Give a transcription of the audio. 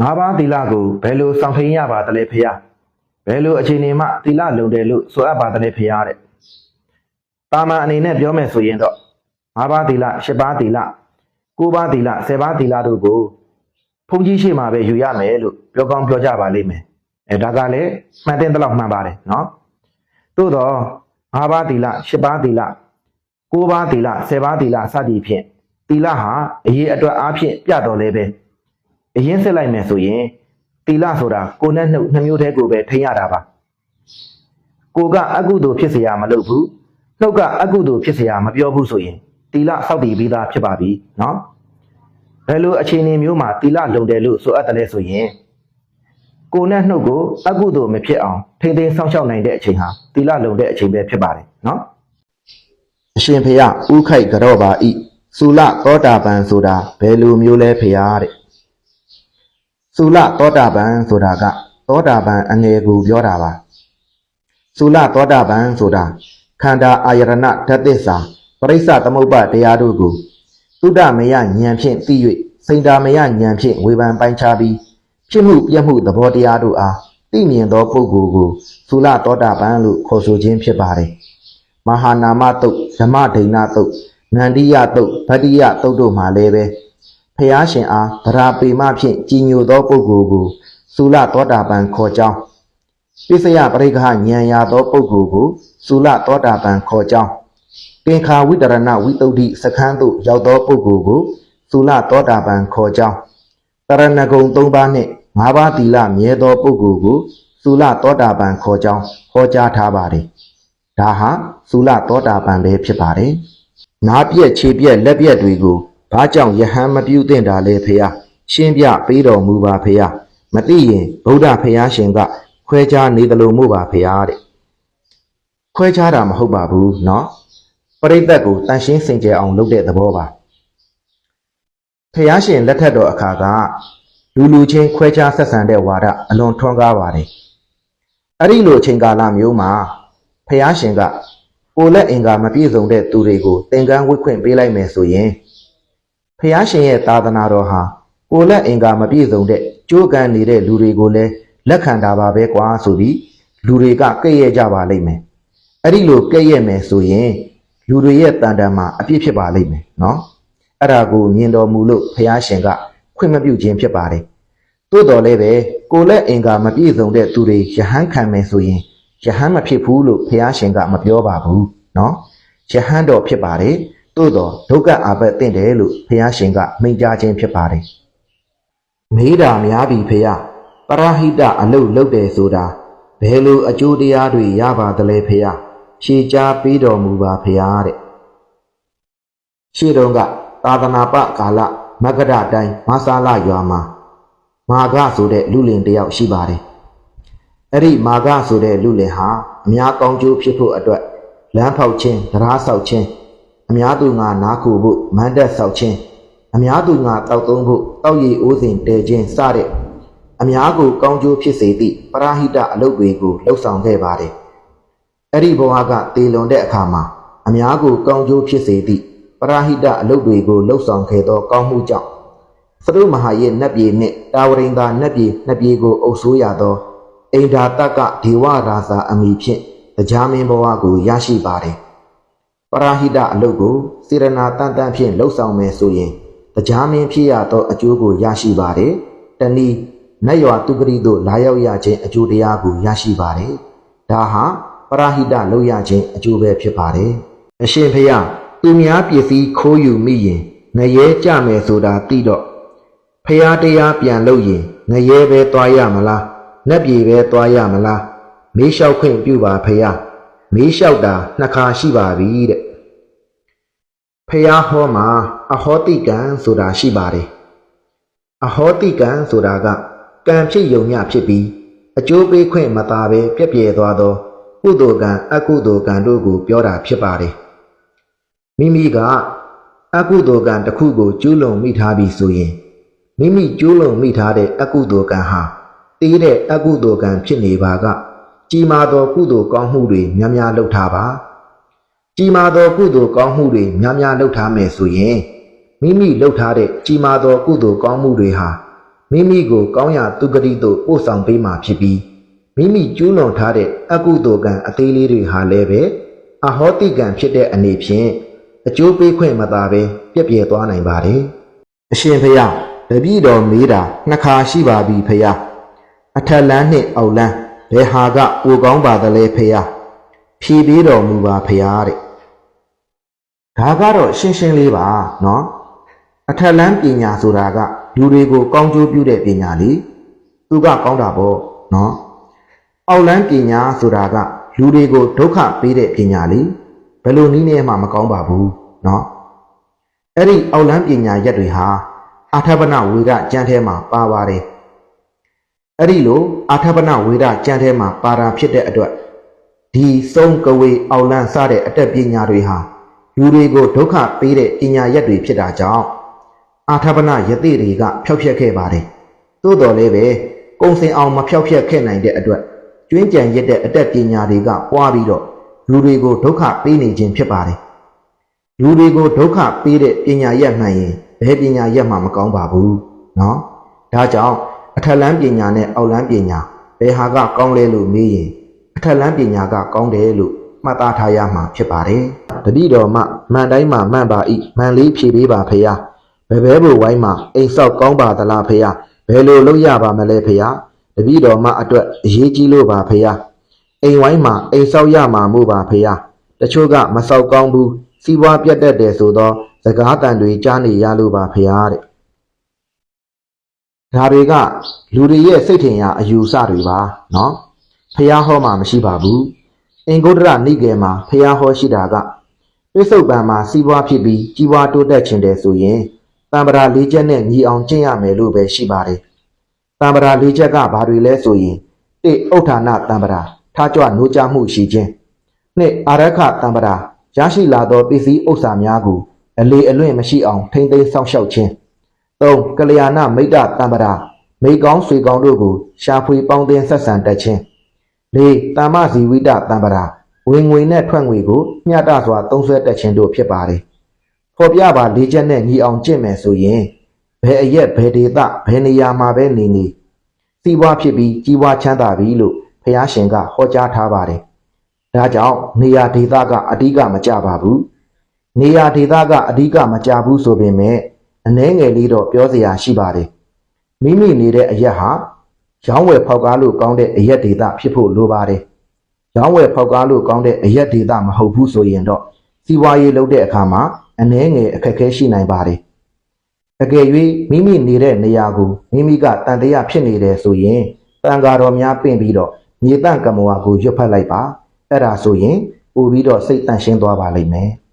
ငါးပါးသီလကိုဘယ်လိုစောင့်ထိန်ရပါသလဲဖေယဘယ်လိုအခြေအနေမှသီလလုံတယ်လို့ဆိုအပ်ပါသလဲဖေယတဲ့တာမန်အနေနဲ့ပြောမယ်ဆိုရင်တော့ငါးပါးသီလရှစ်ပါးသီလကိုးပါးသီလဆယ်ပါးသီလတို့ကိုဘုန်းကြီးရှိမှပဲယူရမယ်လို့ပြောကောင်းပြောကြပါလိမ့်မယ်အဲဒါကလည်းမှန်တဲ့တလောက်မှန်ပါတယ်နော်သို့တော့ငါးပါးသီလရှစ်ပါးသီလကိုးပါးသီလဆယ်ပါးသီလစသည်ဖြင့်သီလဟာအရေးအတွက်အားဖြင့်ပြတော်လဲပဲ အရင်စစ်လိုက်မယ်ဆိုရင်တီလဆိုတာကိုယ်နဲ့နှုတ်နှမျိုးတည်းကိုပဲထိရတာပါကိုကအကုသိုလ်ဖြစ်เสียမလုပ်ဘူးနှုတ်ကအကုသိုလ်ဖြစ်เสียမပြောဘူးဆိုရင်တီလစောက်တည်ပြီးသားဖြစ်ပါပြီเนาะဘယ်လိုအခြေအနေမျိုးမှာတီလလုံတယ်လို့ဆိုအပ်တယ်လဲဆိုရင်ကိုယ်နဲ့နှုတ်ကိုအကုသိုလ်မဖြစ်အောင်ထိမ့်သိမ်းစောင့်ရှောက်နိုင်တဲ့အချိန်ဟာတီလလုံတဲ့အချိန်ပဲဖြစ်ပါတယ်เนาะအရှင်ဖေယဥခိုက်ကြော့ပါဤသုလသောတာပန်ဆိုတာဘယ်လိုမျိုးလဲဖေယတဲ့ သုလသောတာပန်ဆိုတာကသောတာပန်အငယ်ကိုပြောတာပါသုလသောတာပန်ဆိုတာခန္ဓာအာယရဏဓာတ်သစ္စာပရိစ္ဆသမုပ္ပါတရားတို့ကိုသုဒ္ဓမယဉာဏ်ဖြင့်သိ၍စိန္ဒာမယဉာဏ်ဖြင့်ဝေဖန်ပိုင်းခြားပြီးဖြစ်မှုပြက်မှုသဘောတရားတို့အားသိမြင်သောပုဂ္ဂိုလ်ကိုသုလသောတာပန်လို့ခေါ်ဆိုခြင်းဖြစ်ပါတယ်မဟာနာမတုတ်ဓမ္မဒိဏတုတ်နန္ဒီယတုတ်ဗတ္တိယတုတ်တို့မှာလည်းပဲ ဖျားရှင်အားဗရာပေမဖြင့်ကြည်ညိုသောပုဂ္ဂိုလ်ကိုသုလသောတာပန်ခေါ်ကြောင်းပိစယပရိက္ခဉာဏ်ရသောပုဂ္ဂိုလ်ကိုသုလသောတာပန်ခေါ်ကြောင်းသင်္ခါဝိတရဏဝိတုဒ္ဓိစခန်းသို့ရောက်သောပုဂ္ဂိုလ်ကိုသုလသောတာပန်ခေါ်ကြောင်းတရဏဂုံ၃ပါးနှင့်၅ပါးသီလမြဲသောပုဂ္ဂိုလ်ကိုသုလသောတာပန်ခေါ်ကြောင်းဟောကြားထားပါတယ်ဒါဟာသုလသောတာပန်ပဲဖြစ်ပါတယ်နားပြက်ခြေပြက်လက်ပြက်တွေကို ဘာကြောင့်ယဟန်မပြုသင့်တာလဲဖေယရှင်းပြပေးတော်မူပါဖေယမသိရင်ဗုဒ္ဓဖေယရှင်ကခွဲခြားနေတယ်လို့မို့ပါဖေယတဲ့ခွဲခြားတာမဟုတ်ပါဘူးเนาะပရိသတ်ကိုတန်ရှင်းစင်ကြယ်အောင်လုပ်တဲ့သဘောပါဖေယရှင်လက်ထက်တော်အခါကလူလူချင်းခွဲခြားဆက်ဆံတဲ့ဝါဒအလွန်ထွန်းကားပါတယ်အဲ့ဒီလိုအချိန်ကာလမျိုးမှာဖေယရှင်က ကိုယ်လက်အင်္ဂါမပြည့်စုံတဲ့သူတွေကိုသင်္ကန်းဝတ်ခွင့်ပေးလိုက်မယ်ဆိုရင် ဖျားရှင်ရဲ့သာသနာတော်ဟာကိုလက်အင်္ကာမပြည့်စုံတဲ့ကြိုးကန်နေတဲ့လူတွေကိုလည်းလက်ခံတာပါပဲကွာဆိုပြီးလူတွေကကဲ့ရဲ့ကြပါလိမ့်မယ်အဲ့ဒီလိုကဲ့ရဲ့မယ်ဆိုရင်လူတွေရဲ့တန်တန်မှာအပြစ်ဖြစ်ပါလိမ့်မယ်နော်အဲ့ဒါကိုမြင်တော်မူလို့ဖျားရှင်ကခွင့်မပြုခြင်းဖြစ်ပါတယ်သို့တော်လည်းပဲကိုလက်အင်္ကာမပြည့်စုံတဲ့သူတွေယဟန်ခံမယ်ဆိုရင်ယဟန်မဖြစ်ဘူးလို့ဖျားရှင်ကမပြောပါဘူးနော်ယဟန်တော်ဖြစ်ပါတယ် သို့တော့ဒုက္ခအာဘတ်တင့်တယ်လို့ဘုရားရှင်ကမိန့်ကြားခြင်းဖြစ်ပါတယ်မေးတာများပြီဖေယပရဟိတအလုတ်လုတ်တယ်ဆိုတာဘယ်လိုအကျိုးတရားတွေရပါသလဲဖေယဖြေကြားပေးတော်မူပါဖေယတဲ့ရှေ့တုန်းကသာသနာပကာလမကရတိုင်းမဆာလရွာမှာမာဂဆိုတဲ့လူလင်တစ်ယောက်ရှိပါတယ်အဲ့ဒီမာဂဆိုတဲ့လူလင်ဟာအများကောင်းကျိုးဖြစ်ဖို့အတွက်လမ်းဖောက်ခြင်းတရားဆောက်ခြင်း အများသူငါနားခိုဖို့မန္တက်ဆောက်ခြင်းအများသူငါတောက်သုံးဖို့တောက်ရည်အိုးစင်တဲခြင်းစတဲ့အများကိုကောင်းကျိုးဖြစ်စေသည့်ပရာဟိတအလုပ်တွေကိုလှုပ်ဆောင်ခဲ့ပါတယ်အဲ့ဒီဘဝကတည်လွန်တဲ့အခါမှာအများကိုကောင်းကျိုးဖြစ်စေသည့်ပရာဟိတအလုပ်တွေကိုလှုပ်ဆောင်ခဲ့သောကောင်းမှုကြောင့်သရုမဟာရဲ့နတ်ပြည်နှင့်တာဝရိန်သာနတ်ပြည်နှစ်ပြည်ကိုအုပ်ဆိုးရသောအိန္ဒာတကဒေဝရာဇာအမိဖြင့်တရားမင်းဘဝကိုရရှိပါတယ်။ ပရာဟိတအလုတ်ကိုစေရနာတန်တန်ဖြင့်လှုပ်ဆောင်မယ်ဆိုရင်တရားမင်းဖြစ်ရသောအကျိုးကိုရရှိပါတယ်။တနည်းနတ်ရွာသူဂရိတို့လာရောက်ရခြင်းအကျိုးတရားကိုရရှိပါတယ်။ဒါဟာပရာဟိတလုပ်ရခြင်းအကျိုးပဲဖြစ်ပါတယ်။အရှင်ဖေယသူများပစ္စည်းခိုးယူမိရင်ငရဲကြမယ်ဆိုတာသိတော့ဖះတရားပြန်လို့ရင်ငရဲပဲသွားရမလားနတ်ပြည်ပဲသွားရမလားမေးလျှောက်ခွင့်ပြုပါဖះမေးလျှောက်တာနှစ်ခါရှိပါပြီတဲ့ ဖះဟောမှာအဟောတိကံဆိုတာရှိပါတယ်အဟောတိကံဆိုတာကကံဖြစ်ယုံညဖြစ်ပြီးအကျိုးပေးခွင့်မသာပဲပြက်ပြဲသွားသောကုသိုလ်ကံအကုသိုလ်ကံတို့ကိုပြောတာဖြစ်ပါတယ်မိမိကအကုသိုလ်ကံတစ်ခုကိုကျူးလွန်မိထားပြီဆိုရင်မိမိကျူးလွန်မိထားတဲ့အကုသိုလ်ကံဟာတေးတဲ့အကုသိုလ်ကံဖြစ်နေပါက ကြီးမားသောကုသိုလ်ကောင်းမှုတွေများများလုပ်ထားပါ ကြီးမားသောကုသိုလ်ကောင်းမှုတွေများများလုပ်ထားမယ်ဆိုရင်မိမိလုပ်ထားတဲ့ကြီးမားသောကုသိုလ်ကောင်းမှုတွေဟာမိမိကိုကောင်းရာသူဂတိသို့ပို့ဆောင်ပေးမှာဖြစ်ပြီးမိမိကျူးလွန်ထားတဲ့အကုသိုလ်ကံအသေးလေးတွေဟာလည်းပဲအဟောတိကံဖြစ်တဲ့အနေဖြင့်အကျိုးပေးခွင့်မသာပဲပြည့်ပြည့်သွားနိုင်ပါတယ်။အရှင်ဖျားတပည့်တော်မေးတာနှစ်ခါရှိပါပြီဖျားအထက်လန်းနှင့်အောက်လန်းဘယ်ဟာကအိုကောင်းပါသလဲဖျားဖြေပေးတော်မူပါဖျားတဲ့ ဒါကတော့ရှင်းရှင်းလေးပါနော်အထက်လန်းပညာဆိုတာကလူတွေကိုကောင်းကျိုးပြုတဲ့ပညာလေသူကကောင်းတာပေါ့နော်အောက်လန်းပညာဆိုတာကလူတွေကိုဒုက္ခပေးတဲ့ပညာလေဘယ်လိုနည်းနဲ့မှမကောင်းပါဘူးနော်အဲ့ဒီအောက်လန်းပညာရက်တွေဟာအာထပနဝေဒကျမ်းထဲမှာပါပါတယ်အဲ့ဒီလိုအာထပနဝေဒကျမ်းထဲမှာပါတာဖြစ်တဲ့အတွက်ဒီသုံးကဝေအောက်လန်းစတဲ့အတက်ပညာတွေဟာ လူတွေကိုဒုက္ခပေးတဲ့ပညာရက်တွေဖြစ်တာကြောင့်အာထပနယတိတွေကဖျောက်ဖျက်ခဲ့ပါတယ်။သို့တော်လည်းပဲကုံစင်အောင်မဖျောက်ဖျက်ခဲ့နိုင်တဲ့အတွက်ကျွင်းကြံရစ်တဲ့အတတ်ပညာတွေကပွားပြီးတော့လူတွေကိုဒုက္ခပေးနေခြင်းဖြစ်ပါတယ်။လူတွေကိုဒုက္ခပေးတဲ့ပညာရက်မှန်ရင်ဘယ်ပညာရက်မှမကောင်းပါဘူး။နော်။ဒါကြောင့်အထက်လန်းပညာနဲ့အောက်လန်းပညာဘယ်ဟာကကောင်းလဲလို့မေးရင်အထက်လန်းပညာကကောင်းတယ်လို့ မှတ်သားထားရမှာဖြစ်ပါတယ်။တတိတော်မှမှန်တိုင်းမှမှန်ပါ၏မှန်လေးဖြေပေးပါဖေဟာ။ဘယ်ဘဲဘိုဝိုင်းမှာအိမ်ဆောက်ကောင်းပါသလားဖေယဘယ်လိုလုပ်ရပါမလဲဖေယတပည့်တော်မအတွက်အရေးကြီးလို့ပါဖေယအိမ်ဝိုင်းမှာအိမ်ဆောက်ရမှာမို့ပါဖေယတချို့ကမဆောက်ကောင်းဘူးစီးပွားပြတ်တတ်တယ်ဆိုတော့စကားတန်တွေကြားနေရလို့ပါဖေယတဲ့ဒါတွေကလူတွေရဲ့စိတ်ထင်ရအယူဆတွေပါနော်ဖေယဟောမှာမရှိပါဘူး အင်္ဂုတ္တရနိကေမှာဖေယဟောရှိတာကပိဿုပံမှာစီးပွားဖြစ်ပြီးကြီးပွားတိုးတက်ခြင်းတယ်ဆိုရင်တံပရာလေးချက်နဲ့ညီအောင်ကျင့်ရမယ်လို့ပဲရှိပါတယ်။တံပရာလေးချက်ကဘာတွေလဲဆိုရင်တိဥဋ္ဌာဏတံပရာထားကြွနိုးကြမှုရှိခြင်းနှစ်အာရခတံပရာရရှိလာသောပစ္စည်းဥစ္စာများကိုအလေအလွင့်မရှိအောင်ထိမ့်သိမ်းစောင့်ရှောက်ခြင်းသုံးကလျာဏမိတ္တတံပရာမိကောင်းဆွေကောင်းတို့ကိုရှာဖွေပေါင်းသင်းဆက်ဆံတတ်ခြင်း လေးတာမဇီဝိတတံပရာဝင်ငွေနဲ့ထွက်ငွေကိုမျှတစွာသုံးစွဲတတ်ခြင်းတို့ဖြစ်ပါတယ်။ဖော်ပြပါလေးချက်နဲ့ညီအောင်ကျင့်မယ်ဆိုရင်ဘယ်အရက်ဘယ်ဒေသဘယ်နေရာမှာပဲနေနေစီးပွားဖြစ်ပြီးကြီးပွားချမ်းသာပြီလို့ဖះရှင်ကဟောကြားထားပါတယ်။ဒါကြောင့်နေရာဒေသကအဓိကမကြပါဘူး။နေရာဒေသကအဓိကမကြဘူးဆိုပေမဲ့အနှဲငယ်လေးတော့ပြောစရာရှိပါတယ်။မိမိနေတဲ့အရက်ဟာ ရောင်းဝယ်ဖောက်ကားလို့ကောင်းတဲ့အရက်ဒေသဖြစ်ဖို့လိုပါတယ်။ရောင်းဝယ်ဖောက်ကားလို့ကောင်းတဲ့အရက်ဒေသမဟုတ်ဘူးဆိုရင်တော့စီးပွားရေးလုပ်တဲ့အခါမှာအနှဲငယ်အခက်အခဲရှိနိုင်ပါတယ်။အကယ်၍မိမိနေတဲ့နေရာကိုမိမိကတန်တရားဖြစ်နေတယ်ဆိုရင်တန်ဃာတော်များပင့်ပြီးတော့မြေတန့်ကမ္မဝါကိုရွတ်ဖတ်လိုက်ပါ။အဲ့ဒါဆိုရင်ပို့ပြီးတော့စိတ်တန့်ရှင်းသွားပါလိမ့်မယ်။